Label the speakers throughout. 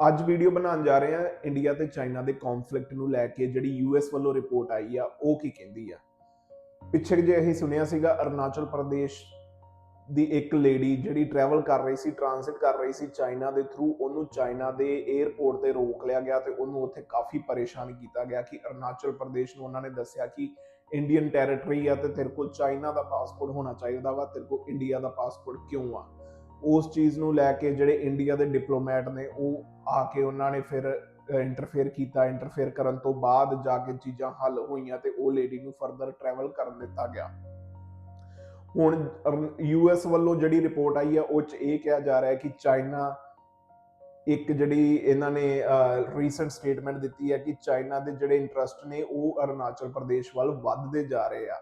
Speaker 1: ਅੱਜ ਵੀਡੀਓ ਬਣਾਉਣ ਜਾ ਰਹੇ ਹਾਂ ਇੰਡੀਆ ਤੇ ਚਾਈਨਾ ਦੇ ਕਨਫਲਿਕਟ ਨੂੰ ਲੈ ਕੇ ਜਿਹੜੀ ਯੂਐਸ ਵੱਲੋਂ ਰਿਪੋਰਟ ਆਈ ਆ, ਉਹ ਕੀ ਕਹਿੰਦੀ ਆ? ਪਿੱਛੇ ਜੇ ਅਸੀਂ ਸੁਣਿਆ ਸੀਗਾ, ਅਰੁਣਾਚਲ ਪ੍ਰਦੇਸ਼ ਦੀ ਇੱਕ ਲੇਡੀ ਜਿਹੜੀ ਟਰੈਵਲ ਕਰ ਰਹੀ ਸੀ ਟ੍ਰਾਂਜ਼ਿਟ ਕਰ ਰਹੀ ਸੀ ਚਾਈਨਾ ਦੇ ਥਰੂ ਉਹਨੂੰ ਚਾਈਨਾ ਦੇ 에ਅਰਪੋਰਟ ਤੇ ਰੋਕ ਲਿਆ ਗਿਆ ਤੇ ਉਹਨੂੰ ਉੱਥੇ ਕਾਫੀ ਪਰੇਸ਼ਾਨ ਕੀਤਾ ਗਿਆ ਕਿ ਅਰੁਣਾਚਲ ਪ੍ਰਦੇਸ਼ ਨੂੰ ਉਹਨਾਂ ਨੇ ਦੱਸਿਆ ਕਿ ਇੰਡੀਅਨ ਟੈਰੀਟਰੀ ਆ ਤੇ ਤੇਰੇ ਕੋਲ ਚਾਈਨਾ ਦਾ ਪਾਸਪੋਰਟ ਹੋਣਾ ਚਾਹੀਦਾ ਵਾ, ਤੇਰੇ ਕੋਲ ਇੰਡੀਆ ਦਾ ਪਾਸਪੋਰਟ ਕਿਉਂ ਆ? ਉਸ ਚੀਜ਼ ਨੂੰ ਲੈ ਕੇ ਜਿਹੜੇ ਇੰਡੀਆ ਦੇ ਡਿਪਲੋਮੈਟ ਨੇ, ਉਹ ਆ ਕੇ ਉਹਨਾਂ ਨੇ ਫਿਰ ਇੰਟਰਫੇਅਰ ਕੀਤਾ। ਇੰਟਰਫੇਅਰ ਕਰਨ ਤੋਂ ਬਾਅਦ ਜਾ ਕੇ ਚੀਜ਼ਾਂ ਹੱਲ ਹੋਈਆਂ ਤੇ ਉਹ ਲੇਡੀ ਨੂੰ ਫਰਦਰ ਟਰੈਵਲ ਕਰਨ ਦਿੱਤਾ ਗਿਆ। ਹੁਣ ਯੂਐਸ ਵੱਲੋਂ ਜਿਹੜੀ ਰਿਪੋਰਟ ਆਈ ਹੈ ਉਹ ਚ ਇਹ ਕਿਹਾ ਜਾ ਰਿਹਾ ਹੈ ਕਿ ਚਾਈਨਾ ਇੱਕ ਜਿਹੜੀ ਇਹਨਾਂ ਨੇ ਰੀਸੈਂਟ ਸਟੇਟਮੈਂਟ ਦਿੱਤੀ ਹੈ ਕਿ ਚਾਈਨਾ ਦੇ ਜਿਹੜੇ ਇੰਟਰਸਟ ਨੇ, ਉਹ ਅਰੁਣਾਚਲ ਪ੍ਰਦੇਸ਼ ਵੱਲ ਵੱਧਦੇ ਜਾ ਰਹੇ ਆ।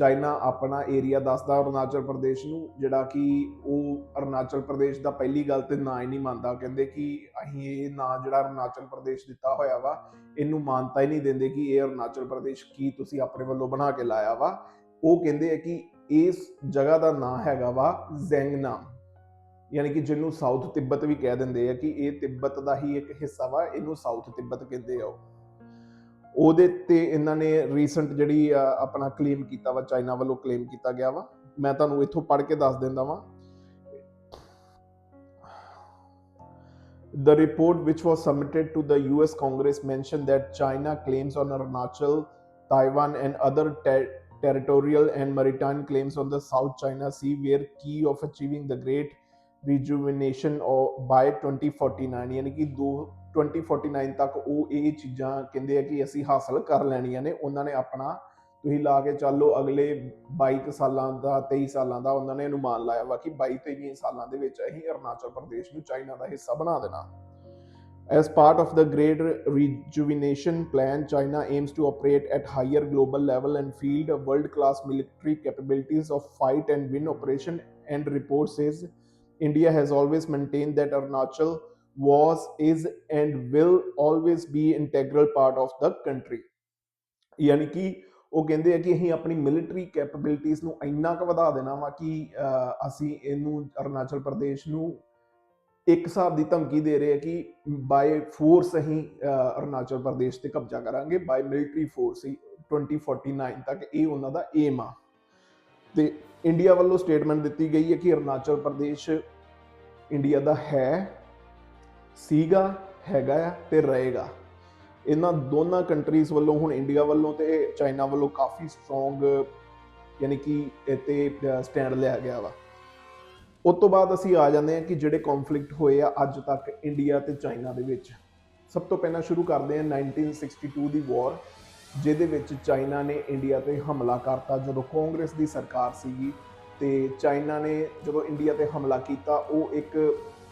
Speaker 1: ਚਾਈਨਾ ਆਪਣਾ ਏਰੀਆ ਦੱਸਦਾ ਅਰੁਣਾਚਲ ਪ੍ਰਦੇਸ਼ ਨੂੰ, ਜਿਹੜਾ ਕਿ ਉਹ ਅਰੁਣਾਚਲ ਪ੍ਰਦੇਸ਼ ਦਾ ਪਹਿਲੀ ਗੱਲ ਤੇ ਨਾਂ ਹੀ ਨਹੀਂ ਮੰਨਦਾ। ਕਹਿੰਦੇ ਕਿ ਅਸੀਂ ਇਹ ਨਾਂ ਜਿਹੜਾ ਅਰੁਣਾਚਲ ਪ੍ਰਦੇਸ਼ ਦਿੱਤਾ ਹੋਇਆ ਵਾ, ਇਹਨੂੰ ਮਾਨਤਾ ਹੀ ਨਹੀਂ ਦਿੰਦੇ ਕਿ ਇਹ ਅਰੁਣਾਚਲ ਪ੍ਰਦੇਸ਼ ਕੀ ਤੁਸੀਂ ਆਪਣੇ ਵੱਲੋਂ ਬਣਾ ਕੇ ਲਾਇਆ ਵਾ। ਉਹ ਕਹਿੰਦੇ ਆ ਕਿ ਇਸ ਜਗ੍ਹਾ ਦਾ ਨਾਂ ਹੈਗਾ ਵਾ ਜ਼ੈਂਗਨਾਮ। ਯਾਨੀ ਕਿ ਜਿਹਨੂੰ ਸਾਊਥ ਤਿੱਬਤ ਵੀ ਕਹਿ ਦਿੰਦੇ ਆ ਕਿ ਇਹ ਤਿੱਬਤ ਦਾ ਹੀ ਇੱਕ ਹਿੱਸਾ ਵਾ, ਇਹਨੂੰ ਸਾਊਥ ਤਿੱਬਤ ਕਹਿੰਦੇ ਆ ਉਹ। ਉਹਦੇ ਤੇ ਇਹਨਾਂ ਨੇ ਰੀਸੈਂਟ ਜਿਹੜੀ ਆ, ਆਪਣਾ ਕਲੇਮ ਕੀਤਾ ਵਾ ਚਾਈਨਾ ਵੱਲੋਂ ਕਲੇਮ ਕੀਤਾ ਗਿਆ ਵਾ ਮੈਂ ਤੁਹਾਨੂੰ ਇੱਥੋਂ ਪੜ੍ਹ ਕੇ ਦੱਸ ਦਿੰਦਾ ਵਾਂ The report, which was submitted to the US Congress, mentioned that China claims on Arunachal, Taiwan, and other ter- territorial and maritime claims on the South China Sea were key of achieving the great rejuvenation of by 2049 ਯਾਨੀ ਕਿ ਦੋ 2049 ਤੱਕ ਉਹ ਇਹ ਚੀਜ਼ਾਂ ਕਹਿੰਦੇ ਆ ਕਿ ਅਸੀਂ ਹਾਸਲ ਕਰ ਲੈਣੀਆਂ ਨੇ ਉਹਨਾਂ ਨੇ ਆਪਣਾ ਤੁਸੀਂ ਲਾ ਕੇ ਚੱਲੋ ਅਗਲੇ 22 ਕੁ ਸਾਲਾਂ ਦਾ 23 ਸਾਲਾਂ ਦਾ ਉਹਨਾਂ ਨੇ ਅਨੁਮਾਨ ਲਾਇਆ ਵਾ ਕਿ 22 23 ਸਾਲਾਂ ਦੇ ਵਿੱਚ ਅਸੀਂ ਅਰੁਣਾਚਲ ਪ੍ਰਦੇਸ਼ ਨੂੰ ਚਾਈਨਾ ਦਾ ਹਿੱਸਾ ਬਣਾ ਦੇਣਾ As part of the Great Rejuvenation Plan, China aims to operate at higher global level and field a world-class military capabilities of fight and win operation. And report says India has always maintained that Arunachal was, is, and will always be integral part of the country. ਯਾਨੀ ਕਿ ਉਹ ਕਹਿੰਦੇ ਆ ਕਿ ਅਸੀਂ ਆਪਣੀ military ਕੈਪੇਬਿਲਿਟੀਆਂ ਨੂੰ ਇੰਨਾ ਕੁ ਵਧਾ ਦੇਣਾ ਵਾ ਕਿ ਅਸੀਂ ਇਹਨੂੰ ਅਰੁਣਾਚਲ ਪ੍ਰਦੇਸ਼ ਨੂੰ ਇੱਕ ਹਿਸਾਬ ਦੀ ਧਮਕੀ ਦੇ ਰਹੇ ਆ ਕਿ ਬਾਈ ਫੋਰਸ ਅਸੀਂ ਅਰੁਣਾਚਲ ਪ੍ਰਦੇਸ਼ ਤੇ ਕਬਜ਼ਾ ਕਰਾਂਗੇ। ਬਾਈ ਮਿਲਟਰੀ ਫੋਰਸ ਹੀ 2049 ਤੱਕ ਇਹ ਉਹਨਾਂ ਦਾ ਏਮ ਆ। ਤੇ ਇੰਡੀਆ ਵੱਲੋਂ ਸਟੇਟਮੈਂਟ ਦਿੱਤੀ ਗਈ ਹੈ ਕਿ ਅਰੁਣਾਚਲ ਪ੍ਰਦੇਸ਼ ਇੰਡੀਆ ਦਾ ਹੈ। ਸੀਗਾ, ਹੈਗਾ ਆ ਤੇ ਰਹੇਗਾ। ਇਹਨਾਂ ਦੋਨਾਂ ਕੰਟਰੀਜ਼ ਵੱਲੋਂ, ਹੁਣ ਇੰਡੀਆ ਵੱਲੋਂ ਤੇ ਚਾਈਨਾ ਵੱਲੋਂ ਕਾਫੀ ਸਟਰੋਂਗ ਯਾਨੀ ਕਿ ਇਤੇ ਸਟੈਂਡ ਲਿਆ ਗਿਆ ਵਾ। ਉਸ ਤੋਂ ਬਾਅਦ ਅਸੀਂ ਆ ਜਾਂਦੇ ਹਾਂ ਕਿ ਜਿਹੜੇ ਕਨਫਲਿਕਟ ਹੋਏ ਆ ਅੱਜ ਤੱਕ ਇੰਡੀਆ ਤੇ ਚਾਈਨਾ ਦੇ ਵਿੱਚ। ਸਭ ਤੋਂ ਪਹਿਲਾਂ ਸ਼ੁਰੂ ਕਰਦੇ ਹਾਂ 1962 ਦੀ ਵਾਰ ਜਿਹਦੇ ਵਿੱਚ ਚਾਈਨਾ ਨੇ ਇੰਡੀਆ ਤੇ ਹਮਲਾ ਕਰਤਾ। ਜਦੋਂ ਕਾਂਗਰਸ ਦੀ ਸਰਕਾਰ ਸੀਗੀ ਤੇ ਚਾਈਨਾ ਨੇ ਜਦੋਂ ਇੰਡੀਆ ਤੇ ਹਮਲਾ ਕੀਤਾ, ਉਹ ਇੱਕ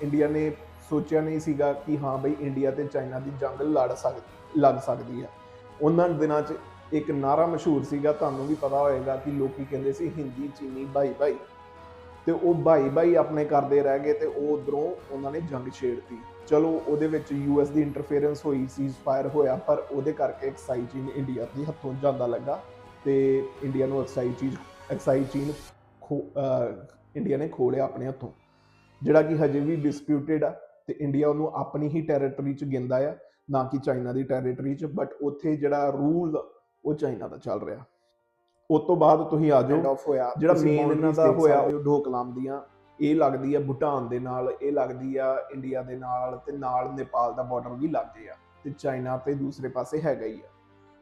Speaker 1: ਇੰਡੀਆ ਨੇ ਸੋਚਿਆ ਨਹੀਂ ਸੀਗਾ ਕਿ ਹਾਂ ਬਈ ਇੰਡੀਆ ਤੇ ਚਾਈਨਾ ਦੀ ਜੰਗ ਲੜ ਸਕਦੀ ਲੱਗ ਸਕਦੀ ਹੈ। ਉਹਨਾਂ ਦਿਨਾਂ 'ਚ ਇੱਕ ਨਾਰਾ ਮਸ਼ਹੂਰ ਸੀਗਾ, ਤੁਹਾਨੂੰ ਵੀ ਪਤਾ ਹੋਏਗਾ ਕਿ ਲੋਕੀ ਕਹਿੰਦੇ ਸੀ ਹਿੰਦੀ, ਚੀਨੀ ਭਾਈ ਭਾਈ ਤੇ ਉਹ ਭਾਈ ਭਾਈ ਆਪਣੇ ਕਰਦੇ ਰਹਿ ਗਏ ਤੇ ਉਹ ਉਧਰੋਂ ਉਹਨਾਂ ਨੇ ਜੰਗ ਛੇੜਤੀ। ਚਲੋ, ਉਹਦੇ ਵਿੱਚ ਯੂਐਸ ਦੀ ਇੰਟਰਫੇਰੈਂਸ ਹੋਈ ਸੀਜ਼ ਫਾਇਰ ਹੋਇਆ, ਪਰ ਉਹਦੇ ਕਰਕੇ ਐਕਸਾਈ ਚੀਨ ਇੰਡੀਆ ਦੇ ਹੱਥੋਂ ਜਾਂਦਾ ਲੱਗਾ ਤੇ ਇੰਡੀਆ ਨੂੰ ਐਕਸਾਈ ਚੀਜ਼ ਐਕਸਾਈ ਚੀਨ ਖੋ ਇੰਡੀਆ ਨੇ ਖੋ ਆਪਣੇ ਹੱਥੋਂ। ਜਿਹੜਾ ਕਿ ਹਜੇ ਵੀ ਡਿਸਪਿਊਟਡ ਆ। ਤੇ ਇੰਡੀਆ ਉਹਨੂੰ ਆਪਣੀ ਹੀ ਟੈਰੀਟਰੀ ਚ ਗਿੰਦਾ ਆ ਨਾ ਕਿ ਚਾਈਨਾ ਦੀ ਟੈਰੀਟਰੀ ਚ ਬਟ ਉੱਥੇ ਜਿਹੜਾ ਰੂਲ ਉਹ ਚਾਈਨਾ ਦਾ ਚੱਲ ਰਿਹਾ। ਉਸ ਤੋਂ ਬਾਅਦ ਤੁਸੀਂ ਆ ਜਾਓ ਜਿਹੜਾ ਮੇਨ ਇਹਨਾਂ ਦਾ ਹੋਇਆ ਉਹ ਢੋਕਲਾਮ ਦੀਆਂ ਇਹ ਲੱਗਦੀ ਆ ਭੂਟਾਨ ਦੇ ਨਾਲ ਇਹ ਲੱਗਦੀ ਆ ਇੰਡੀਆ ਦੇ ਨਾਲ ਤੇ ਨਾਲ ਨੇਪਾਲ ਦਾ ਬਾਰਡਰ ਵੀ ਲੱਗਦੇ ਆ ਤੇ ਚਾਈਨਾ ਤੇ ਦੂਸਰੇ ਪਾਸੇ ਹੈਗਾ ਹੀ ਆ।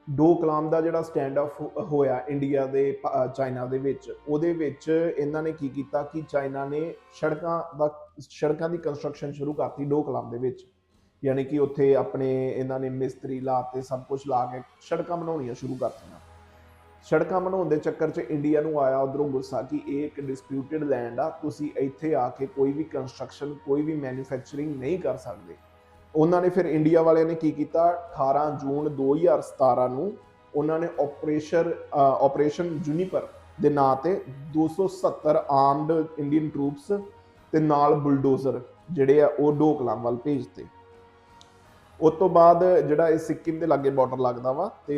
Speaker 1: ਡੋਕਲਾਮ ਦਾ ਜਿਹੜਾ ਸਟੈਂਡ ਆਫ ਹੋਇਆ ਇੰਡੀਆ ਦੇ ਚਾਈਨਾ ਦੇ ਵਿੱਚ, ਉਹਦੇ ਵਿੱਚ ਇਹਨਾਂ ਨੇ ਕੀ ਕੀਤਾ ਕਿ ਚਾਈਨਾ ਨੇ ਸੜਕਾਂ ਦਾ, ਸੜਕਾਂ ਦੀ ਕੰਸਟਰਕਸ਼ਨ ਸ਼ੁਰੂ ਕਰਤੀ ਡੋਕਲਾਮ ਦੇ ਵਿੱਚ। ਯਾਨੀ ਕਿ ਉੱਥੇ ਆਪਣੇ ਇਹਨਾਂ ਨੇ ਮਿਸਤਰੀ ਲਾਤੇ, ਸਭ ਕੁਝ ਲਾ ਕੇ ਸੜਕਾਂ ਬਣਾਉਣੀਆਂ ਸ਼ੁਰੂ ਕਰਤੀਆਂ। ਸੜਕਾਂ ਬਣਾਉਣ ਦੇ ਚੱਕਰ 'ਚ ਇੰਡੀਆ ਨੂੰ ਆਇਆ ਉਧਰੋਂ ਗੁੱਸਾ ਕਿ ਇਹ ਇੱਕ ਡਿਸਪਿਊਟਡ ਲੈਂਡ ਆ, ਤੁਸੀਂ ਇੱਥੇ ਆ ਕੇ ਕੋਈ ਵੀ ਕੰਸਟਰਕਸ਼ਨ ਕੋਈ ਵੀ ਮੈਨੂਫੈਕਚਰਿੰਗ ਨਹੀਂ ਕਰ ਸਕਦੇ। ਉਹਨਾਂ ਨੇ ਫਿਰ ਇੰਡੀਆ ਵਾਲਿਆਂ ਨੇ ਕੀ ਕੀਤਾ? 18 ਜੂਨ 2017 ਨੂੰ ਉਹਨਾਂ ਨੇ ਆਪਰੇਸ਼ਨ ਆਪਰੇਸ਼ਨ ਜੂਨੀਪਰ ਦੇ ਨਾਂ ਤੇ 270 ਆਰਮਡ ਇੰਡੀਅਨ ਟਰੂਪਸ ਤੇ ਨਾਲ ਬੁਲਡੋਜ਼ਰ ਜਿਹੜੇ ਆ ਉਹ ਡੋਕਲਾਮ ਵੱਲ ਭੇਜਤੇ। ਉਸ ਤੋਂ ਬਾਅਦ ਜਿਹੜਾ ਇਹ ਸਿੱਕਿਮ ਦੇ ਲਾਗੇ ਬਾਰਡਰ ਲੱਗਦਾ ਵਾ ਤੇ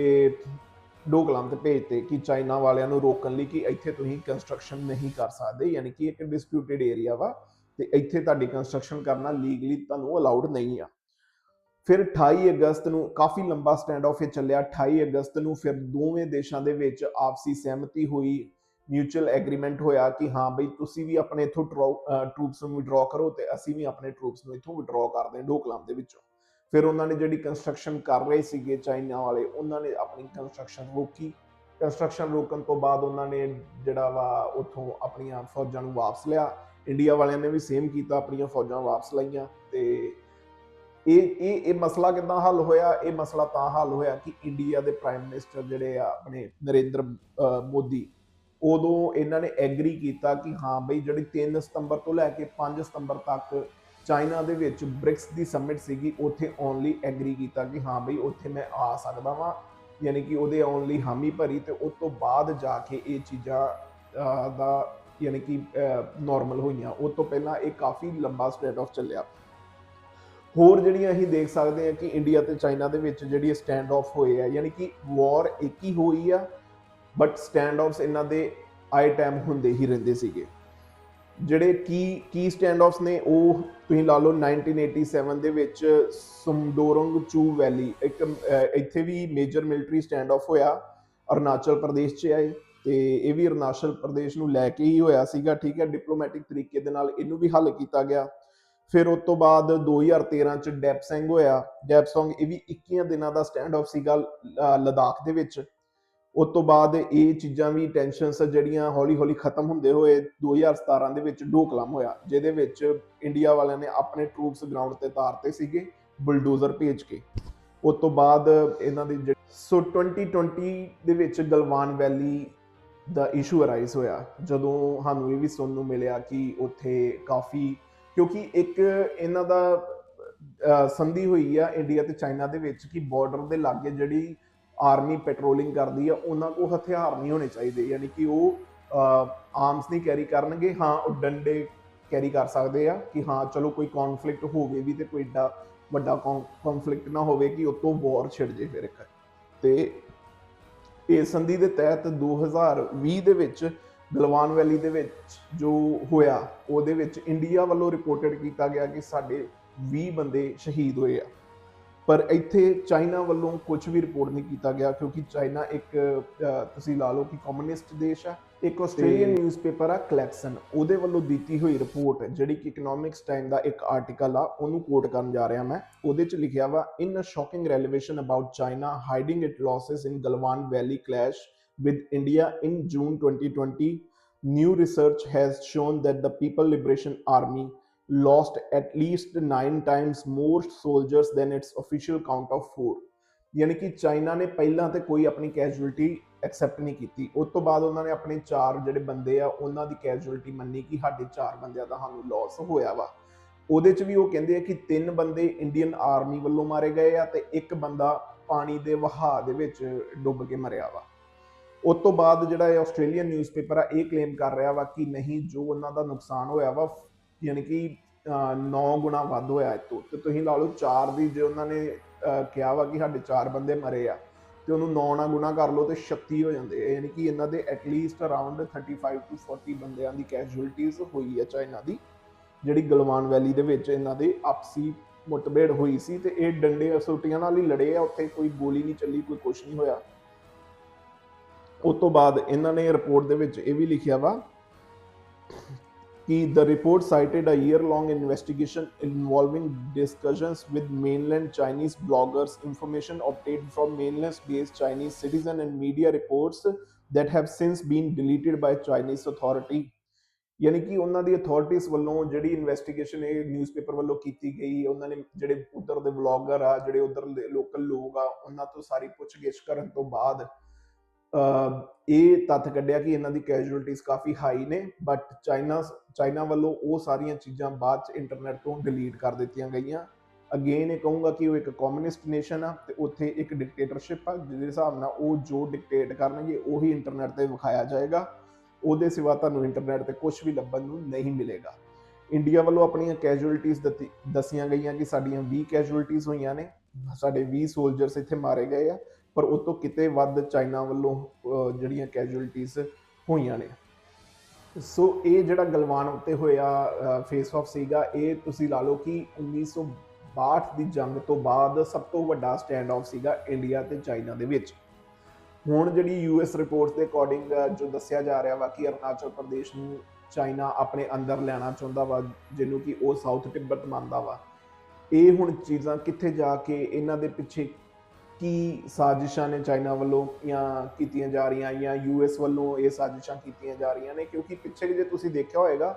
Speaker 1: ਡੋਕਲਾਮ ਤੇ ਭੇਜਤੇ ਕਿ ਚਾਈਨਾ ਵਾਲਿਆਂ ਨੂੰ ਰੋਕਣ ਲਈ ਕਿ ਇੱਥੇ ਤੁਸੀਂ ਕੰਸਟਰਕਸ਼ਨ ਨਹੀਂ ਕਰ ਸਕਦੇ, ਯਾਨੀ ਕਿ ਇੱਕ ਡਿਸਪਿਊਟਡ ਏਰੀਆ ਵਾ ਤੇ ਇੱਥੇ ਤੁਹਾਡੀ ਕੰਸਟਰਕਸ਼ਨ ਕਰਨਾ ਲੀਗਲੀ ਤੁਹਾਨੂੰ ਅਲਾਉਡ ਨਹੀਂ ਆ। ਫਿਰ 28 ਅਗਸਤ ਨੂੰ ਕਾਫੀ ਲੰਬਾ ਸਟੈਂਡ ਆਫ ਇਹ ਚੱਲਿਆ। 28 ਅਗਸਤ ਨੂੰ ਫਿਰ ਦੋਵੇਂ ਦੇਸ਼ਾਂ ਦੇ ਵਿੱਚ ਆਪਸੀ ਸਹਿਮਤੀ ਹੋਈ ਮਿਊਚੁਅਲ ਐਗਰੀਮੈਂਟ ਹੋਇਆ ਕਿ ਹਾਂ ਬਈ ਤੁਸੀਂ ਵੀ ਆਪਣੇ ਇਥੋਂ ਟਰੂਪਸ ਨੂੰ ਵਿਡਰਾਅ ਕਰੋ ਤੇ ਅਸੀਂ ਵੀ ਆਪਣੇ ਟਰੂਪਸ ਨੂੰ ਇਥੋਂ ਵਿਡਰਾਅ ਕਰਦੇ ਹਾਂ ਡੋਕਲਾਮ ਦੇ ਵਿੱਚੋਂ। ਫਿਰ ਉਹਨਾਂ ਨੇ ਜਿਹੜੀ ਕੰਸਟਰਕਸ਼ਨ ਕਰ ਰਹੇ ਸੀਗੇ ਚਾਈਨਾ ਵਾਲੇ, ਉਹਨਾਂ ਨੇ ਆਪਣੀ ਕੰਸਟਰਕਸ਼ਨ ਰੋਕੀ। ਕੰਸਟਰਕਸ਼ਨ ਰੋਕਣ ਤੋਂ ਬਾਅਦ ਉਹਨਾਂ ਨੇ ਜਿਹੜਾ ਵਾ ਉਥੋਂ ਆਪਣੀਆਂ ਫੌਜਾਂ ਨੂੰ ਵਾਪਸ ਲਿਆ। ਇੰਡੀਆ ਵਾਲਿਆਂ ਨੇ ਵੀ ਸੇਮ ਕੀਤਾ, ਆਪਣੀਆਂ ਫੌਜਾਂ ਵਾਪਸ ਲਈਆਂ ਤੇ ਇਹ ਇਹ ਇਹ ਮਸਲਾ ਕਿਦਾਂ ਹੱਲ ਹੋਇਆ? ਇਹ ਮਸਲਾ ਤਾਂ ਹੱਲ ਹੋਇਆ ਕਿ ਇੰਡੀਆ ਦੇ ਪ੍ਰਾਈਮ ਮਿਨਿਸਟਰ ਜਿਹੜੇ ਆ, ਆਪਣੇ ਨਰਿੰਦਰ ਮੋਦੀ, ਉਦੋਂ ਇਹਨਾਂ ਨੇ ਐਗਰੀ ਕੀਤਾ ਕਿ ਹਾਂ ਬਈ ਜਿਹੜੀ 3 ਸਤੰਬਰ ਤੋਂ ਲੈ ਕੇ 5 ਸਤੰਬਰ ਤੱਕ ਚਾਈਨਾ ਦੇ ਵਿੱਚ ਬ੍ਰਿਕਸ ਦੀ ਸਮਿਟ ਸੀਗੀ, ਉੱਥੇ ਆਉਣ ਲਈ ਐਗਰੀ ਕੀਤਾ ਕਿ ਹਾਂ ਬਈ ਉੱਥੇ ਮੈਂ ਆ ਸਕਦਾ ਵਾਂ। ਯਾਨੀ ਕਿ ਉਹਦੇ ਆਉਣ ਲਈ ਹਾਮੀ ਭਰੀ ਤੇ ਉਸ ਤੋਂ ਬਾਅਦ ਜਾ ਕੇ ਇਹ ਚੀਜ਼ਾਂ ਦਾ ਯਾਨੀ ਕਿ ਨਾਰਮਲ ਹੋਈਆਂ। ਉਸ ਤੋਂ ਪਹਿਲਾਂ ਇਹ ਕਾਫੀ ਲੰਬਾ ਸਟੇਟ ਆਫ ਚੱਲਿਆ। ਹੋਰ ਜਿਹੜੀਆਂ ਅਸੀਂ ਦੇਖ ਸਕਦੇ ਹਾਂ ਕਿ ਇੰਡੀਆ ਤੇ ਚਾਈਨਾ ਦੇ ਵਿੱਚ ਜਿਹੜੀ ਸਟੈਂਡ ਆਫ ਹੋਏ ਆ, ਯਾਨੀ ਕਿ ਵਾਰ ਇੱਕ ਹੀ ਹੋਈ ਆ ਬਟ ਸਟੈਂਡ ਆਫਸ ਇਹਨਾਂ ਦੇ ਆਏ ਟਾਈਮ ਹੁੰਦੇ ਹੀ ਰਹਿੰਦੇ ਸੀਗੇ। ਜਿਹੜੇ ਕੀ ਕੀ ਸਟੈਂਡ ਆਫਸ ਨੇ, ਉਹ ਤੁਸੀਂ ਲਾ ਲਓ 1987 ਦੇ ਵਿੱਚ ਸੁਮਦੋਰੰਗ ਚੂ ਵੈਲੀ ਇੱਕ ਇੱਥੇ ਵੀ ਮੇਜਰ ਮਿਲਟਰੀ ਸਟੈਂਡ ਆਫ ਹੋਇਆ, ਅਰੁਣਾਚਲ ਪ੍ਰਦੇਸ਼ 'ਚ ਆਏ, ਤੇ ਇਹ ਵੀ ਅਰੁਣਾਚਲ ਪ੍ਰਦੇਸ਼ ਨੂੰ ਲੈ ਕੇ ਹੀ ਹੋਇਆ ਸੀਗਾ, ਠੀਕ ਹੈ ਡਿਪਲੋਮੈਟਿਕ ਤਰੀਕੇ ਦੇ ਨਾਲ ਇਹਨੂੰ ਵੀ ਹੱਲ ਕੀਤਾ ਗਿਆ। ਫਿਰ ਉਸ ਤੋਂ ਬਾਅਦ 2013 ਚ ਡੈਪਸੈਂਗ ਹੋਇਆ। ਡੈਪਸੌਂਗ ਇਹ ਵੀ 21 ਦਿਨਾਂ ਦਾ ਸਟੈਂਡ ਆਫ ਸੀਗਾ, ਅਹ, ਲਦਾਖ ਦੇ ਵਿੱਚ। ਉਸ ਤੋਂ ਬਾਅਦ ਇਹ ਚੀਜ਼ਾਂ ਵੀ ਟੈਨਸ਼ਨਸ ਜਿਹੜੀਆਂ ਹੌਲੀ ਹੌਲੀ ਖਤਮ ਹੁੰਦੇ ਹੋਏ 2017 ਦੇ ਵਿੱਚ ਡੋਕਲਾਮ ਹੋਇਆ, ਜਿਹਦੇ ਵਿੱਚ ਇੰਡੀਆ ਵਾਲਿਆਂ ਨੇ ਆਪਣੇ ਟਰੂਪਸ ਗਰਾਊਂਡ ਤੇ ਤਾਰਤੇ ਸੀਗੇ ਬੁਲਡੋਜ਼ਰ ਭੇਜ ਕੇ। ਉਸ ਤੋਂ ਬਾਅਦ ਇਹਨਾਂ ਦੀ ਜਿਹੜੀ- ਸੋ 2020 ਦੇ ਵਿੱਚ ਗਲਵਾਨ ਵੈਲੀ ਦਾ ਇਸ਼ੂ ਅਰਾਈਜ਼ ਹੋਇਆ। ਜਦੋਂ ਸਾਨੂੰ ਇਹ ਵੀ ਸੁਣਨ ਨੂੰ ਮਿਲਿਆ ਕਿ ਉੱਥੇ ਕਾਫੀ ਕਿਉਂਕਿ ਇੱਕ ਇਹਨਾਂ ਦਾ ਸੰਧੀ ਹੋਈ ਆ ਇੰਡੀਆ ਤੇ ਚਾਈਨਾ ਦੇ ਵਿੱਚ ਕਿ ਬਾਰਡਰ ਦੇ ਲਾਗੇ ਜਿਹੜੀ ਆਰਮੀ ਪੈਟਰੋਲਿੰਗ ਕਰਦੀ ਆ, ਉਹਨਾਂ ਕੋਲ ਹਥਿਆਰ ਨਹੀਂ ਹੋਣੇ ਚਾਹੀਦੇ, ਯਾਨੀ ਕਿ ਉਹ ਆਰਮਸ ਨਹੀਂ ਕੈਰੀ ਕਰਨਗੇ। ਹਾਂ, ਉਹ ਡੰਡੇ ਕੈਰੀ ਕਰ ਸਕਦੇ ਆ ਕਿ ਹਾਂ, ਚਲੋ ਕੋਈ ਕਨਫਲਿਕਟ ਹੋਵੇ ਵੀ ਤੇ ਕੋਈ ਏਡਾ ਵੱਡਾ ਕਨਫਲਿਕਟ ਨਾ ਹੋਵੇ ਕਿ ਉਤੋਂ ਵਾਰ ਛਿੜ ਜੇ ਫਿਰ ਇੱਕ। ਤੇ ਇਸ ਸੰਧੀ ਦੇ ਤਹਿਤ 2020 ਦੇ ਵਿੱਚ ਗਲਵਾਨ ਵੈਲੀ ਦੇ ਵਿੱਚ ਜੋ ਹੋਇਆ ਉਹਦੇ ਵਿੱਚ ਇੰਡੀਆ ਵੱਲੋਂ ਰਿਪੋਰਟਡ ਕੀਤਾ ਗਿਆ ਕਿ ਸਾਡੇ 20 ਬੰਦੇ ਸ਼ਹੀਦ ਹੋਏ ਆ। ਪਰ ਇੱਥੇ ਚਾਈਨਾ ਵੱਲੋਂ ਕੁਝ ਵੀ ਰਿਪੋਰਟ ਨਹੀਂ ਕੀਤਾ ਗਿਆ ਕਿਉਂਕਿ ਚਾਈਨਾ ਇੱਕ ਤੁਸੀਂ ਲਾ ਲਓ ਕਿ ਕਮਿਊਨਿਸਟ ਦੇਸ਼ ਆ ਇੱਕ ਆਸਟ੍ਰੇਲੀਅਨ ਨਿਊਜ਼ਪੇਪਰ ਆ ਕਲੈਕਸ਼ਨ ਉਹਦੇ ਵੱਲੋਂ ਦਿੱਤੀ ਹੋਈ ਰਿਪੋਰਟ ਜਿਹੜੀ ਕਿ ਇਕਨੋਮਿਕਸ ਟਾਈਮ ਦਾ ਇੱਕ ਆਰਟੀਕਲ ਆ ਉਹਨੂੰ ਕੋਟ ਕਰਨ ਜਾ ਰਿਹਾ ਮੈਂ। ਉਹਦੇ ਚ ਲਿਖਿਆ ਵਾ in a shocking revelation about China hiding it losses in Galwan valley clash with India in June 2020, new research has shown that the People Liberation Army lost at least nine times more soldiers than its official count of four. ਯਾਨੀ ਕਿ China ਨੇ ਪਹਿਲਾਂ ਤੇ ਕੋਈ ਆਪਣੀ casualty accept ਨਹੀਂ ਕੀਤੀ। ਉਸ ਤੋਂ ਬਾਅਦ ਉਹਨਾਂ ਨੇ ਆਪਣੇ ਚਾਰ ਜਿਹੜੇ ਬੰਦੇ ਆ ਉਹਨਾਂ ਦੀ ਕੈਜੂਅਲਟੀ ਮੰਨੀ ਕਿ ਸਾਡੇ ਚਾਰ ਬੰਦਿਆਂ ਦਾ ਸਾਨੂੰ ਲਾਸ ਹੋਇਆ ਵਾ। ਉਹਦੇ ਚ ਵੀ ਉਹ ਕਹਿੰਦੇ ਆ ਕਿ ਤਿੰਨ ਬੰਦੇ ਇੰਡੀਅਨ ਆਰਮੀ ਵੱਲੋਂ ਮਾਰੇ ਗਏ ਆ ਤੇ ਇੱਕ ਬੰਦਾ ਪਾਣੀ ਦੇ ਵਹਾਅ ਦੇ ਵਿੱਚ ਡੁੱਬ ਕੇ ਮਰਿਆ ਵਾ। ਉਸ ਤੋਂ ਬਾਅਦ ਜਿਹੜਾ ਇਹ ਆਸਟ੍ਰੇਲੀਅਨ ਨਿਊਜ਼ਪੇਪਰ ਆ, ਇਹ ਕਲੇਮ ਕਰ ਰਿਹਾ ਵਾ ਕਿ ਨਹੀਂ, ਜੋ ਉਹਨਾਂ ਦਾ ਨੁਕਸਾਨ ਹੋਇਆ ਵਾ, ਯਾਨੀ ਕਿ 9 ਗੁਣਾ ਵੱਧ ਹੋਇਆ ਇਹ ਤੋਂ ਤੇ ਤੁਸੀਂ ਲਾ ਲਓ 4 ਦੀ ਜੇ ਉਹਨਾਂ ਨੇ ਕਿਹਾ ਵਾ ਕਿ ਸਾਡੇ 4 ਬੰਦੇ ਮਰੇ ਆ, ਤੇ ਉਹਨੂੰ 9 ਨਾਲ ਗੁਣਾ ਕਰ ਲਓ ਤੇ 36 ਹੋ ਜਾਂਦੇ। ਆ ਯਾਨੀ ਕਿ ਇਹਨਾਂ ਦੇ ਐਟਲੀਸਟ ਅਰਾਊਂਡ 35 ਟੂ 40 ਬੰਦਿਆਂ ਦੀ ਕੈਜੂਅਲਟੀਜ਼ ਹੋਈ ਹੈ ਚਾਈਨਾ ਦੀ, ਜਿਹੜੀ ਗਲਵਾਨ ਵੈਲੀ ਦੇ ਵਿੱਚ ਇਹਨਾਂ ਦੇ ਆਪਸੀ ਮੁੱਠਭੇੜ ਹੋਈ ਸੀ ਤੇ ਇਹ ਡੰਡੇ ਅਸੂਟੀਆਂ ਨਾਲ ਹੀ ਲੜੇ ਆ, ਉੱਥੇ ਕੋਈ ਗੋਲੀ ਨਹੀਂ ਚੱਲੀ, ਕੋਈ ਕੁਝ ਨਹੀਂ ਹੋਇਆ। ਉਸ ਤੋਂ ਬਾਅਦ ਇਹਨਾਂ ਨੇ ਰਿਪੋਰਟ ਦੇ ਵਿੱਚ ਇਹ ਵੀ ਲਿਖਿਆ ਵਾ ਕਿ the report cited a year long investigation involving discussions with mainland Chinese bloggers, information obtained from mainland based Chinese citizen and media reports that have since been deleted by Chinese authority. ਯਾਨੀ ਕਿ ਉਹਨਾਂ ਦੀ ਅਥਾਰਟੀਆਂ ਵੱਲੋਂ ਜਿਹੜੀ investigation ਇਹ newspaper ਵੱਲੋਂ ਕੀਤੀ ਗਈ ਉਹਨਾਂ ਨੇ ਜਿਹੜੇ ਉਧਰ ਦੇ ਵਲੌਗਰ ਆ ਜਿਹੜੇ ਉਧਰ ਦੇ ਲੋਕਲ ਲੋਕ ਆ ਉਹਨਾਂ ਤੋਂ ਸਾਰੀ ਪੁੱਛਗਿੱਛ ਕਰਨ ਤੋਂ ਬਾਅਦ ਅਹ ਇਹ ਤੱਥ ਕੱਢਿਆ ਕਿ ਇਹਨਾਂ ਦੀ ਕੈਜੂਅਲਟੀਜ਼ ਕਾਫੀ ਹਾਈ ਨੇ ਬਟ ਚਾਈਨਾ ਚਾਈਨਾ ਵੱਲੋਂ ਉਹ ਸਾਰੀਆਂ ਚੀਜ਼ਾਂ ਬਾਅਦ ਚ ਇੰਟਰਨੈਟ ਤੋਂ ਡਿਲੀਟ ਕਰ ਦਿੱਤੀਆਂ ਗਈਆਂ। ਅਗੇਨ ਇਹ ਕਹੂੰਗਾ ਕਿ ਉਹ ਇੱਕ ਕਮਿਊਨਿਸਟ ਨੇਸ਼ਨ ਆ ਤੇ ਉੱਥੇ ਇੱਕ ਡਿਕਟੇਟਰਸ਼ਿਪ ਆ, ਜਿਹਦੇ ਹਿਸਾਬ ਨਾਲ ਉਹ ਜੋ ਡਿਕਟੇਟ ਕਰਨਗੇ, ਉਹੀ ਇੰਟਰਨੈਟ ਤੇ ਵਿਖਾਇਆ ਜਾਏਗਾ। ਉਹਦੇ ਸਿਵਾ ਤੁਹਾਨੂੰ ਇੰਟਰਨੈਟ ਤੇ ਕੁਝ ਵੀ ਲੱਭਣ ਨੂੰ ਨਹੀਂ ਮਿਲੇਗਾ। ਇੰਡੀਆ ਵੱਲੋਂ ਆਪਣੀਆਂ ਕੈਜੂਅਲਟੀਜ਼ ਦੱਸੀਆਂ ਗਈਆਂ ਕਿ ਸਾਡੀਆਂ 20 ਕੈਜੂਅਲਟੀਜ਼ ਹੋਈਆਂ ਨੇ। ਸਾਡੇ 20 ਸੋਲਜਰਸ ਇੱਥੇ ਮਾਰੇ ਗਏ ਆ। ਪਰ ਉਹ ਤੋਂ ਕਿਤੇ ਵੱਧ ਚਾਈਨਾ ਵੱਲੋਂ ਜਿਹੜੀਆਂ ਕੈਜੂਅਲਟੀਜ਼ ਹੋਈਆਂ ਨੇ। ਸੋ ਇਹ ਜਿਹੜਾ ਗਲਵਾਨ ਉੱਤੇ ਹੋਇਆ ਫੇਸ ਆਫ ਸੀਗਾ, ਇਹ ਤੁਸੀਂ ਲਾ ਲਓ ਕਿ 1962 ਦੀ ਜੰਗ ਤੋਂ ਬਾਅਦ ਸਭ ਤੋਂ ਵੱਡਾ ਸਟੈਂਡ ਆਫ ਸੀਗਾ ਇੰਡੀਆ ਤੇ ਚਾਈਨਾ ਦੇ ਵਿੱਚ। ਹੁਣ ਜਿਹੜੀ ਯੂਐਸ ਰਿਪੋਰਟਸ ਦੇ ਅਕੋਰਡਿੰਗ ਜੋ ਦੱਸਿਆ ਜਾ ਰਿਹਾ ਵਾ ਕਿ ਅਰੁਣਾਚਲ ਪ੍ਰਦੇਸ਼ ਨੂੰ ਚਾਈਨਾ ਆਪਣੇ ਅੰਦਰ ਲੈਣਾ ਚਾਹੁੰਦਾ ਵਾ, ਜਿਹਨੂੰ ਕਿ ਉਹ ਸਾਊਥ ਤਿੱਬਤ ਮੰਨਦਾ ਵਾ। ਇਹ ਹੁਣ ਚੀਜ਼ਾਂ ਕਿੱਥੇ ਜਾ ਕੇ ਇਹਨਾਂ ਦੇ ਪਿੱਛੇ ਕੀ ਸਾਜ਼ਿਸ਼ਾਂ ਨੇ ਚਾਈਨਾ ਵੱਲੋਂ ਜਾਂ ਕੀਤੀਆਂ ਜਾ ਰਹੀਆਂ ਜਾਂ ਯੂਐਸ ਵੱਲੋਂ ਇਹ ਸਾਜ਼ਿਸ਼ਾਂ ਕੀਤੀਆਂ ਜਾ ਰਹੀਆਂ ਨੇ? ਕਿਉਂਕਿ ਪਿੱਛੇ ਜੇ ਤੁਸੀਂ ਦੇਖਿਆ ਹੋਵੇਗਾ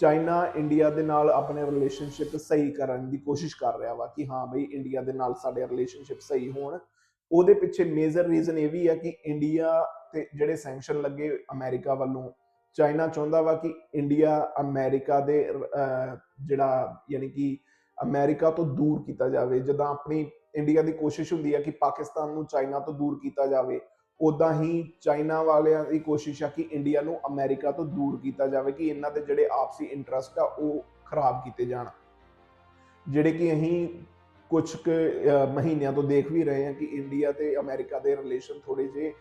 Speaker 1: ਚਾਈਨਾ ਇੰਡੀਆ ਦੇ ਨਾਲ ਆਪਣੇ ਰਿਲੇਸ਼ਨਸ਼ਿਪ ਸਹੀ ਕਰਨ ਦੀ ਕੋਸ਼ਿਸ਼ ਕਰ ਰਿਹਾ ਵਾ ਕਿ ਹਾਂ ਬਈ ਇੰਡੀਆ ਦੇ ਨਾਲ ਸਾਡੇ ਰਿਲੇਸ਼ਨਸ਼ਿਪ ਸਹੀ ਹੋਣ। ਉਹਦੇ ਪਿੱਛੇ ਮੇਜਰ ਰੀਜ਼ਨ ਇਹ ਵੀ ਹੈ ਕਿ ਇੰਡੀਆ ਤੇ ਜਿਹੜੇ ਸੈਂਕਸ਼ਨ ਲੱਗੇ ਅਮਰੀਕਾ ਵੱਲੋਂ, ਚਾਈਨਾ ਚਾਹੁੰਦਾ ਵਾ ਕਿ ਇੰਡੀਆ ਅਮਰੀਕਾ ਦੇ ਜਿਹੜਾ ਯਾਨੀ ਕਿ ਅਮਰੀਕਾ ਤੋਂ ਦੂਰ ਕੀਤਾ ਜਾਵੇ, ਜਦੋਂ ਆਪਣੀ ਇੰਡੀਆ ਦੀ ਕੋਸ਼ਿਸ਼ ਹੁੰਦੀ ਹੈ ਕਿ ਪਾਕਿਸਤਾਨ ਨੂੰ ਚਾਈਨਾ ਤੋਂ ਦੂਰ ਕੀਤਾ ਜਾਵੇ ਉਦਾਂ ਹੀ ਚਾਈਨਾ ਵਾਲਿਆਂ ਦੀ ਕੋਸ਼ਿਸ਼ ਆ ਕਿ ਇੰਡੀਆ ਨੂੰ ਅਮਰੀਕਾ ਤੋਂ ਦੂਰ ਕੀਤਾ ਜਾਵੇ ਕਿ ਇਹਨਾਂ ਦੇ ਜਿਹੜੇ ਆਪਸੀ ਇੰਟਰਸਟ ਆ, ਉਹ ਖਰਾਬ ਕੀਤੇ ਜਾਣ। ਜਿਹੜੇ ਕਿ ਅਸੀਂ ਕੁਝ ਕੁ ਮਹੀਨਿਆਂ ਤੋਂ ਦੇਖ ਵੀ ਰਹੇ ਹਾਂ ਕਿ ਇੰਡੀਆ ਤੇ ਅਮਰੀਕਾ ਦੇ ਰਿਲੇਸ਼ਨ ਥੋੜੇ ਜੇ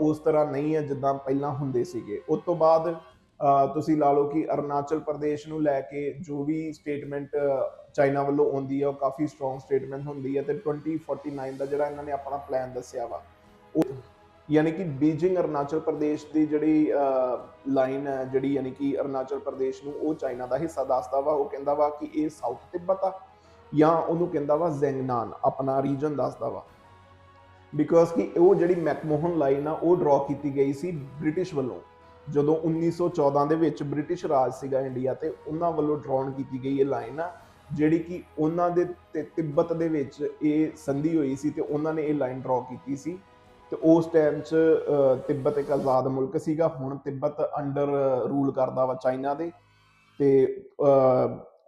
Speaker 1: ਉਸ ਤਰ੍ਹਾਂ ਨਹੀਂ ਹੈ ਜਿੱਦਾਂ ਪਹਿਲਾਂ ਹੁੰਦੇ ਸੀਗੇ। ਉਸ ਤੋਂ ਬਾਅਦ ਤੁਸੀਂ ਲਾ ਲਓ ਕਿ ਅਰੁਣਾਚਲ ਪ੍ਰਦੇਸ਼ ਨੂੰ ਲੈ ਕੇ ਜੋ ਵੀ ਸਟੇਟਮੈਂਟ ਚਾਈਨਾ ਵੱਲੋਂ ਆਉਂਦੀ ਹੈ ਉਹ ਕਾਫੀ ਸਟਰੋਂਗ ਸਟੇਟਮੈਂਟ ਹੁੰਦੀ ਹੈ ਤੇ 2049 ਦਾ ਜਿਹੜਾ ਇਹਨਾਂ ਨੇ ਆਪਣਾ ਪਲਾਨ ਦੱਸਿਆ ਵਾ, ਉਹ ਯਾਨੀ ਕਿ ਬੀਜਿੰਗ ਅਰੁਣਾਚਲ ਪ੍ਰਦੇਸ਼ ਦੀ ਜਿਹੜੀ ਲਾਈਨ ਹੈ, ਜਿਹੜੀ ਯਾਨੀ ਕਿ ਅਰੁਣਾਚਲ ਪ੍ਰਦੇਸ਼ ਨੂੰ ਉਹ ਚਾਈਨਾ ਦਾ ਹਿੱਸਾ ਦੱਸਦਾ ਵਾ, ਉਹ ਕਹਿੰਦਾ ਵਾ ਕਿ ਇਹ ਸਾਊਥ ਤਿੱਬਤ ਆ ਜਾਂ ਉਹਨੂੰ ਕਹਿੰਦਾ ਵਾ ਜ਼ੈਂਗਨਾਨ, ਆਪਣਾ ਰੀਜਨ ਦੱਸਦਾ ਵਾ। ਬਿਕੋਜ਼ ਕਿ ਉਹ ਜਿਹੜੀ ਮੈਕਮੋਹਨ ਲਾਈਨ ਆ, ਉਹ ਡਰਾ ਕੀਤੀ ਗਈ ਸੀ ਬ੍ਰਿਟਿਸ਼ ਵੱਲੋਂ। ਜਦੋਂ 1914 ਦੇ ਵਿੱਚ ਬ੍ਰਿਟਿਸ਼ ਰਾਜ ਸੀਗਾ ਇੰਡੀਆ ਤੇ ਉਹਨਾਂ ਵੱਲੋਂ ਡਰਾਉਣ ਕੀਤੀ ਗਈ ਇਹ ਲਾਈਨ ਆ ਜਿਹੜੀ ਕਿ ਉਹਨਾਂ ਦੇ ਤੇ ਤਿੱਬਤ ਦੇ ਵਿੱਚ ਇਹ ਸੰਧੀ ਹੋਈ ਸੀ ਤੇ ਉਹਨਾਂ ਨੇ ਇਹ ਲਾਈਨ ਡਰਾ ਕੀਤੀ ਸੀ। ਤੇ ਉਸ ਟਾਈਮ 'ਚ ਤਿੱਬਤ ਇੱਕ ਆਜ਼ਾਦ ਮੁਲਕ ਸੀਗਾ, ਹੁਣ ਤਿੱਬਤ ਅੰਡਰ ਰੂਲ ਕਰਦਾ ਵਾ ਚਾਈਨਾ ਦੇ। ਤੇ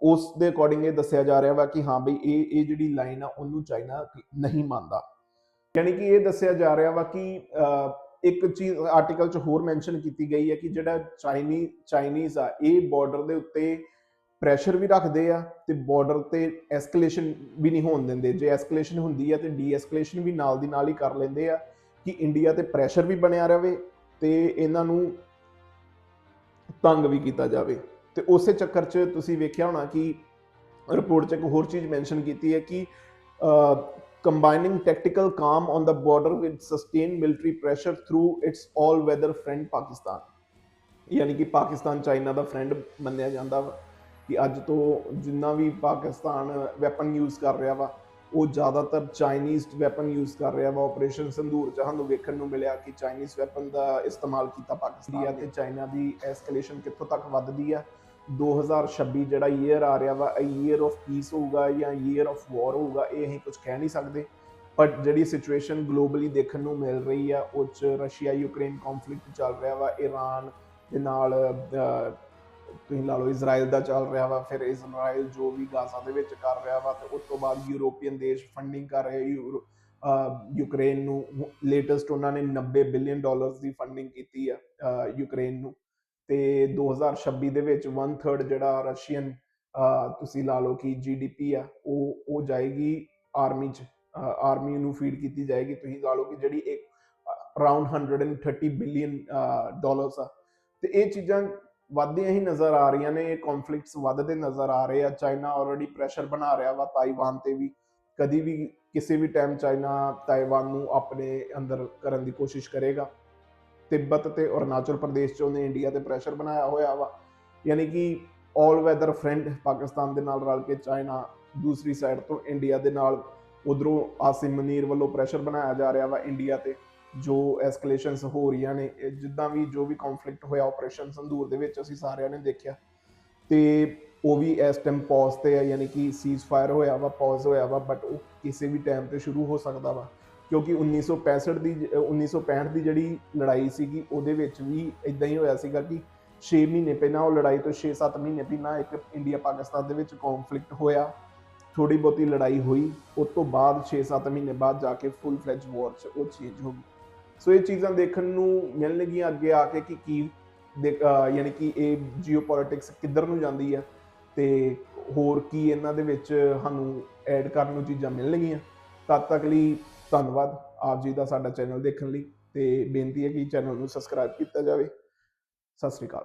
Speaker 1: ਉਸ ਦੇ ਅਕੋਰਡਿੰਗ ਇਹ ਦੱਸਿਆ ਜਾ ਰਿਹਾ ਵਾ ਕਿ ਹਾਂ ਬਈ ਇਹ ਇਹ ਜਿਹੜੀ ਲਾਈਨ ਆ, ਉਹਨੂੰ ਚਾਈਨਾ ਨਹੀਂ ਮੰਨਦਾ। ਯਾਨੀ ਕਿ ਇਹ ਦੱਸਿਆ ਜਾ ਰਿਹਾ ਵਾ ਕਿ ਇੱਕ ਚੀਜ਼ ਆਰਟੀਕਲ 'ਚ ਹੋਰ ਮੈਂਸ਼ਨ ਕੀਤੀ ਗਈ ਹੈ ਕਿ ਜਿਹੜਾ ਚਾਈਨੀ ਚਾਈਨੀਜ਼ ਆ, ਇਹ ਬਾਰਡਰ ਦੇ ਉੱਤੇ ਪ੍ਰੈਸ਼ਰ ਵੀ ਰੱਖਦੇ ਆ ਤੇ ਬਾਰਡਰ ਤੇ ਐਸਕੇਲੇਸ਼ਨ ਵੀ ਨਹੀਂ ਹੋਣ ਦਿੰਦੇ। ਜੇ ਐਸਕੇਲੇਸ਼ਨ ਹੁੰਦੀ ਆ ਤੇ ਡੀਐਸਕੇਲੇਸ਼ਨ ਵੀ ਨਾਲ ਦੀ ਨਾਲ ਹੀ ਕਰ ਲੈਂਦੇ ਆ ਕਿ ਇੰਡੀਆ ਤੇ ਪ੍ਰੈਸ਼ਰ ਵੀ ਬਣਿਆ ਰਹੇ ਤੇ ਇਹਨਾਂ ਨੂੰ ਤੰਗ ਵੀ ਕੀਤਾ ਜਾਵੇ। ਤੇ ਉਸੇ ਚੱਕਰ 'ਚ ਤੁਸੀਂ ਵੇਖਿਆ ਹੋਣਾ ਕਿ ਰਿਪੋਰਟ 'ਚ ਇੱਕ ਹੋਰ ਚੀਜ਼ ਮੈਂਸ਼ਨ ਕੀਤੀ ਹੈ ਕਿ combining tactical calm on the border with sustain military pressure through its all weather friend Pakistan ਯਾਨੀ ਕਿ ਪਾਕਿਸਤਾਨ ਚਾਈਨਾ ਦਾ ਫਰੈਂਡ ਮੰਨਿਆ ਜਾਂਦਾ ਵਾ ਕਿ ਅੱਜ ਤੋਂ ਜਿੰਨਾ ਵੀ ਪਾਕਿਸਤਾਨ ਵੈਪਨ ਯੂਜ਼ ਕਰ ਰਿਹਾ ਵਾ, ਉਹ ਜ਼ਿਆਦਾਤਰ ਚਾਈਨੀਜ਼ ਵੈਪਨ ਯੂਜ਼ ਕਰ ਰਿਹਾ ਵਾ। ਆਪਰੇਸ਼ਨ ਸੰਧੂਰ ਚ ਸਾਨੂੰ ਵੇਖਣ ਨੂੰ ਮਿਲਿਆ ਕਿ ਚਾਈਨੀਜ਼ ਵੈਪਨ ਦਾ ਇਸਤੇਮਾਲ ਕੀਤਾ ਪਾਕਿਸਤਾਨ ਤੇ ਚਾਈਨਾ ਦੀ ਐਸਕੇਲੇਸ਼ਨ ਕਿੱਥੋਂ ਤੱਕ ਵੱਧਦੀ ਆ? 2026 ਜਿਹੜਾ ਈਅਰ ਆ ਰਿਹਾ ਵਾ, ਇਹ ਈਅਰ ਆਫ ਪੀਸ ਹੋਊਗਾ ਜਾਂ ਈਅਰ ਆਫ ਵਾਰ ਹੋਊਗਾ, ਇਹ ਅਸੀਂ ਕੁਝ ਕਹਿ ਨਹੀਂ ਸਕਦੇ। ਪਰ ਜਿਹੜੀ ਸਿਚੁਏਸ਼ਨ ਗਲੋਬਲੀ ਦੇਖਣ ਨੂੰ ਮਿਲ ਰਹੀ ਆ, ਉਹ ਚ ਰਸ਼ੀਆ ਯੂਕਰੇਨ ਕੰਫਲਿਕਟ ਚੱਲ ਰਿਹਾ ਵਾ ਈਰਾਨ ਦੇ ਨਾਲ ਤੁਸੀਂ ਲਾ ਲਓ ਇਜ਼ਰਾਈਲ ਦਾ ਚੱਲ ਰਿਹਾ ਵਾ, ਫਿਰ ਇਜ਼ਰਾਈਲ ਜੋ ਵੀ ਗਾਜ਼ਾ ਦੇ ਵਿੱਚ ਕਰ ਰਿਹਾ ਵਾ, ਤੇ ਉਸ ਤੋਂ ਬਾਅਦ ਯੂਰੋਪੀਅਨ ਦੇਸ਼ ਫੰਡਿੰਗ ਕਰ ਰਹੇ ਯੂਰੋ- ਯੂਕਰੇਨ ਨੂੰ ਲੇਟੈਸਟ ਉਹਨਾਂ ਨੇ 90 ਬਿਲੀਅਨ ਡਾਲਰਸ ਦੀ ਫੰਡਿੰਗ ਕੀਤੀ ਆ ਯੂਕਰੇਨ ਨੂੰ। ਤੇ 2026 ਦੇ ਵਿੱਚ 1/3 ਜਿਹੜਾ ਰਸ਼ੀਅਨ ਤੁਸੀਂ ਲਾ ਲਓ ਕਿ ਜੀਡੀਪੀ ਆ, ਉਹ ਉਹ ਜਾਏਗੀ ਆਰਮੀ ਚ ਆਰਮੀ ਨੂੰ ਫੀਡ ਕੀਤੀ ਜਾਏਗੀ। ਤੁਸੀਂ ਲਾ ਲਓ ਕਿ ਜਿਹੜੀ ਇੱਕ ਅਰਾਊਂਡ 130 ਬਿਲੀਅਨ ਡਾਲਰਸ ਆ। ਤੇ ਇਹ ਚੀਜ਼ਾਂ ਵੱਧਦੀਆਂ ਹੀ ਨਜ਼ਰ ਆ ਰਹੀਆਂ ਨੇ, ਇਹ ਕਨਫਲਿਕਟਸ ਵੱਧਦੇ ਨਜ਼ਰ ਆ ਰਹੇ ਆ। ਚਾਈਨਾ ਆਲਰੇਡੀ ਪ੍ਰੈਸ਼ਰ ਬਣਾ ਰਿਹਾ ਵਾ ਤਾਈਵਾਨ ਤੇ ਵੀ। ਕਦੀ ਵੀ ਕਿਸੇ ਵੀ ਟਾਈਮ ਚਾਈਨਾ ਤਾਈਵਾਨ ਨੂੰ ਆਪਣੇ ਅੰਦਰ ਕਰਨ ਦੀ ਕੋਸ਼ਿਸ਼ ਕਰੇਗਾ। ਤਿੱਬਤ ਤੇ ਅਰੁਣਾਚਲ ਪ੍ਰਦੇਸ਼ ਚ ਉਹਨੇ ਇੰਡੀਆ ਤੇ ਪ੍ਰੈਸ਼ਰ ਬਣਾਇਆ ਹੋਇਆ ਵਾ। ਯਾਨੀ ਕਿ ਆਲ ਵੈਦਰ ਫਰੈਂਡ ਪਾਕਿਸਤਾਨ ਦੇ ਨਾਲ ਰਲ ਕੇ ਚਾਈਨਾ ਦੂਸਰੀ ਸਾਈਡ ਤੋਂ ਇੰਡੀਆ ਦੇ ਨਾਲ ਉਧਰੋਂ ਆਸਿਮ ਮਨੀਰ ਵੱਲੋਂ ਪ੍ਰੈਸ਼ਰ ਬਣਾਇਆ ਜਾ ਰਿਹਾ ਵਾ ਇੰਡੀਆ ਤੇ, ਜੋ ਐਸਕੇਲੇਸ਼ਨਸ ਹੋ ਰਹੀਆਂ ਨੇ। ਇਹ ਜਿੱਦਾਂ ਵੀ ਜੋ ਵੀ ਕੰਫਲਿਕਟ ਹੋਇਆ ਆਪਰੇਸ਼ਨ ਸੰਧੂਰ ਦੇ ਵਿੱਚ ਅਸੀਂ ਸਾਰਿਆਂ ਨੇ ਦੇਖਿਆ। ਤੇ ਉਹ ਵੀ ਇਸ ਟਾਈਮ ਪੌਜ਼ ਤੇ ਹੈ ਯਾਨੀ ਕਿ ਸੀਜ਼ ਫਾਇਰ ਹੋਇਆ ਵਾ ਪੌਜ਼ ਹੋਇਆ ਵਾ ਬਟ ਉਹ ਕਿਸੇ ਵੀ ਟਾਈਮ ਤੇ ਸ਼ੁਰੂ ਹੋ ਸਕਦਾ ਵਾ। ਕਿਉਂਕਿ 1965 ਦੀ ਜ- ਅਹ 1965 ਦੀ ਜਿਹੜੀ ਲੜਾਈ ਸੀਗੀ, ਉਹਦੇ ਵਿੱਚ ਵੀ ਇਦਾਂ ਹੀ ਹੋਇਆ ਸੀਗਾ ਕਿ 6 ਮਹੀਨੇ ਪਹਿਲਾਂ ਉਹ ਲੜਾਈ ਤੋਂ 6-7 ਮਹੀਨੇ ਪਹਿਲਾਂ ਇੱਕ ਇੰਡੀਆ ਪਾਕਿਸਤਾਨ ਦੇ ਵਿੱਚ ਕੰਫਲਿਕਟ ਹੋਇਆ ਥੋੜੀ ਬਹੁਤੀ ਲੜਾਈ ਹੋਈ, ਉਸ ਤੋਂ ਬਾਅਦ 6-7 ਮਹੀਨੇ ਬਾਅਦ ਜਾ ਕੇ ਫੁੱਲ ਫਲੈਜ ਵਾਰ ਚ ਉਹ ਚੇਂਜ ਹੋ ਗਈ। ਸੋ ਇਹ ਚੀਜ਼ਾਂ ਦੇਖਣ ਨੂੰ ਮਿਲਣਗੀਆਂ ਅੱਗੇ ਆ ਕੇ ਕਿ ਕੀ ਦੇਖ- ਯਾਨੀ ਕਿ ਇਹ ਜੀਓਪੋਲਿਟਿਕਸ ਕਿੱਧਰ ਨੂੰ ਜਾਂਦੀ ਹੈ ਤੇ ਹੋਰ ਕੀ ਇਹਨਾਂ ਦੇ ਵਿੱਚ ਸਾਨੂੰ ਐਡ ਕਰਨ ਨੂੰ ਚੀਜ਼ਾਂ ਮਿਲਣਗੀਆਂ। ਤਦ ਤੱਕ ਲਈ ਧੰਨਵਾਦ ਆਪ ਜੀ ਦਾ ਸਾਡਾ ਚੈਨਲ ਦੇਖਣ ਲਈ ਤੇ ਬੇਨਤੀ ਹੈ ਕਿ ਚੈਨਲ ਨੂੰ ਸਬਸਕ੍ਰਾਈਬ ਕੀਤਾ ਜਾਵੇ। ਸਤਿ ਸ੍ਰੀ ਅਕਾਲ।